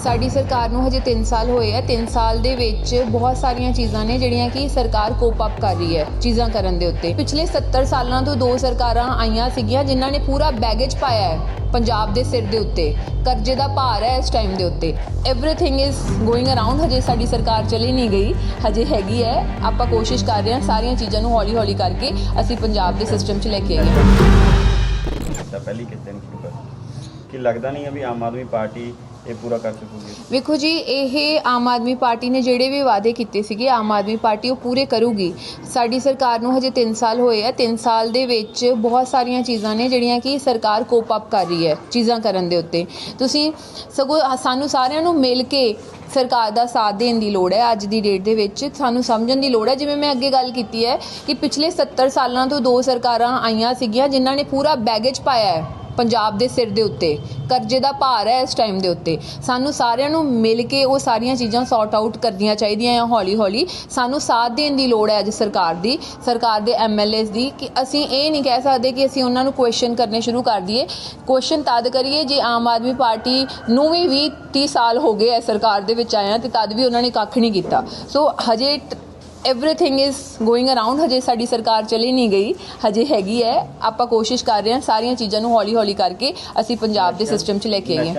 ਸਾਡੀ ਸਰਕਾਰ ਨੂੰ ਹਜੇ 3 ਸਾਲ ਹੋਏ ਆ 3 ਸਾਲ ਦੇ ਵਿੱਚ ਬਹੁਤ ਸਾਰੀਆਂ ਚੀਜ਼ਾਂ ਨੇ ਜਿਹੜੀਆਂ ਕਿ ਸਰਕਾਰ ਕੋਪ ਅਪ ਕਰ ਰਹੀ ਹੈ ਚੀਜ਼ਾਂ ਕਰਨ ਦੇ ਉੱਤੇ ਪਿਛਲੇ 70 ਸਾਲਾਂ ਤੋਂ ਦੋ ਸਰਕਾਰਾਂ ਆਈਆਂ ਸੀਗੀਆਂ ਜਿਨ੍ਹਾਂ ਨੇ ਪੂਰਾ ਬੈਗੇਜ ਪਾਇਆ ਹੈ ਪੰਜਾਬ ਦੇ ਸਿਰ ਦੇ ਉੱਤੇ ਕਰਜ਼ੇ ਦਾ ਭਾਰ ਹੈ ਇਸ ਟਾਈਮ ਦੇ ਉੱਤੇ एवरीथिंग ਇਜ਼ ਗੋਇੰਗ ਅਰਾਊਂਡ ਹਜੇ ਸਾਡੀ ਸਰਕਾਰ ਚਲੀ ਨਹੀਂ ਗਈ ਹਜੇ ਹੈਗੀ ਹੈ ਆਪਾਂ ਕੋਸ਼ਿਸ਼ ਕਰ ਰਹੇ ਹਾਂ ਸਾਰੀਆਂ ਚੀਜ਼ਾਂ ਨੂੰ ਹੌਲੀ ਹੌਲੀ ਕਰਕੇ ਅਸੀਂ ਪੰਜਾਬ ਦੇ ਸਿਸਟਮ 'ਚ ਲੈ ਕੇ ਆਈਏ ਤਾਂ ਪਹਿਲੀ ਕਿਤੇ ਨਹੀਂ ਸ਼ੁਰੂ ਕਰ ਕਿ ਲੱਗਦਾ ਨਹੀਂ ਹੈ ਵੀ ਆਮ ਆਦਮੀ ਪਾਰਟੀ ਇਹ ਪੂਰਾ ਕਰ ਸਕੂਗੀ ਵੇਖੋ ਜੀ, ਇਹ ਆਮ ਆਦਮੀ ਪਾਰਟੀ ਨੇ ਜਿਹੜੇ ਵੀ ਵਾਅਦੇ ਕੀਤੇ ਸੀਗੇ, ਆਮ ਆਦਮੀ ਪਾਰਟੀ ਉਹ ਪੂਰੇ ਕਰੂਗੀ। ਸਾਡੀ ਸਰਕਾਰ ਨੂੰ ਹਜੇ 3 ਸਾਲ ਹੋਏ ਆ 3 ਸਾਲ ਦੇ ਵਿੱਚ ਬਹੁਤ ਸਾਰੀਆਂ ਚੀਜ਼ਾਂ ਨੇ ਜਿਹੜੀਆਂ ਕਿ ਸਰਕਾਰ ਕੋਪ ਅਪ ਕਰ ਰਹੀ ਹੈ ਚੀਜ਼ਾਂ ਕਰਨ ਦੇ ਉੱਤੇ। ਤੁਸੀਂ ਸਗੋਂ ਸਾਨੂੰ ਸਾਰਿਆਂ ਨੂੰ ਮਿਲ ਕੇ ਸਰਕਾਰ ਦਾ ਸਾਥ ਦੇਣ ਦੀ ਲੋੜ ਹੈ ਅੱਜ ਦੀ ਡੇਟ ਦੇ ਵਿੱਚ। ਸਾਨੂੰ ਸਮਝਣ ਦੀ ਲੋੜ ਹੈ, ਜਿਵੇਂ ਮੈਂ ਅੱਗੇ ਗੱਲ ਕੀਤੀ ਹੈ ਕਿ ਪਿਛਲੇ 70 ਸਾਲਾਂ ਤੋਂ ਦੋ ਸਰਕਾਰਾਂ ਆਈਆਂ ਸੀਗੀਆਂ, ਜਿਨ੍ਹਾਂ ਨੇ ਪੂਰਾ ਬੈਗੇਜ ਪਾਇਆ ਹੈ। ਪੰਜਾਬ ਦੇ ਸਿਰ ਦੇ ਉੱਤੇ, ਕਰਜ਼ੇ ਦਾ ਭਾਰ ਹੈ ਇਸ ਟਾਈਮ ਦੇ ਉੱਤੇ। ਸਾਨੂੰ ਸਾਰਿਆਂ ਨੂੰ ਮਿਲ ਕੇ ਉਹ ਸਾਰੀਆਂ ਚੀਜ਼ਾਂ ਸੌਰਟ ਆਊਟ ਕਰਨੀਆਂ ਚਾਹੀਦੀਆਂ ਆ ਹੌਲੀ ਹੌਲੀ ਸਾਨੂੰ ਸਾਥ ਦੇਣ ਦੀ ਲੋੜ ਹੈ ਅੱਜ ਸਰਕਾਰ ਦੀ, ਸਰਕਾਰ ਦੇ ਐਮਐਲਏਸ ਦੀ ਕਿ ਅਸੀਂ ਇਹ ਨਹੀਂ ਕਹਿ ਸਕਦੇ ਕਿ ਅਸੀਂ ਉਹਨਾਂ ਨੂੰ ਕੁਐਸਚਨ ਕਰਨੇ ਸ਼ੁਰੂ ਕਰ ਦਈਏ। ਕੁਐਸਚਨ ਤਦ ਕਰੀਏ ਜੇ ਆਮ ਆਦਮੀ ਪਾਰਟੀ ਨੂੰ ਵੀ 20 30 ਸਾਲ ਹੋ ਗਏ ਐ ਸਰਕਾਰ ਦੇ ਵਿੱਚ ਆਇਆ ਤੇ ਤਦ ਵੀ ਉਹਨਾਂ ਨੇ ਕੱਖ ਨਹੀਂ ਕੀਤਾ। ਸੋ ਹਜੇ ਐਵਰੀਥਿੰਗ ਇਜ਼ ਗੋਇੰਗ ਅਰਾਊਂਡ ਹਜੇ ਸਾਡੀ ਸਰਕਾਰ ਚਲੀ ਨਹੀਂ ਗਈ ਹਜੇ ਹੈਗੀ ਹੈ ਆਪਾਂ ਕੋਸ਼ਿਸ਼ ਕਰ ਰਹੇ ਹਾਂ ਸਾਰੀਆਂ ਚੀਜ਼ਾਂ ਨੂੰ ਹੌਲੀ-ਹੌਲੀ ਕਰਕੇ ਅਸੀਂ ਪੰਜਾਬ ਦੇ ਸਿਸਟਮ 'ਚ ਲੈ ਕੇ ਆਈਏ।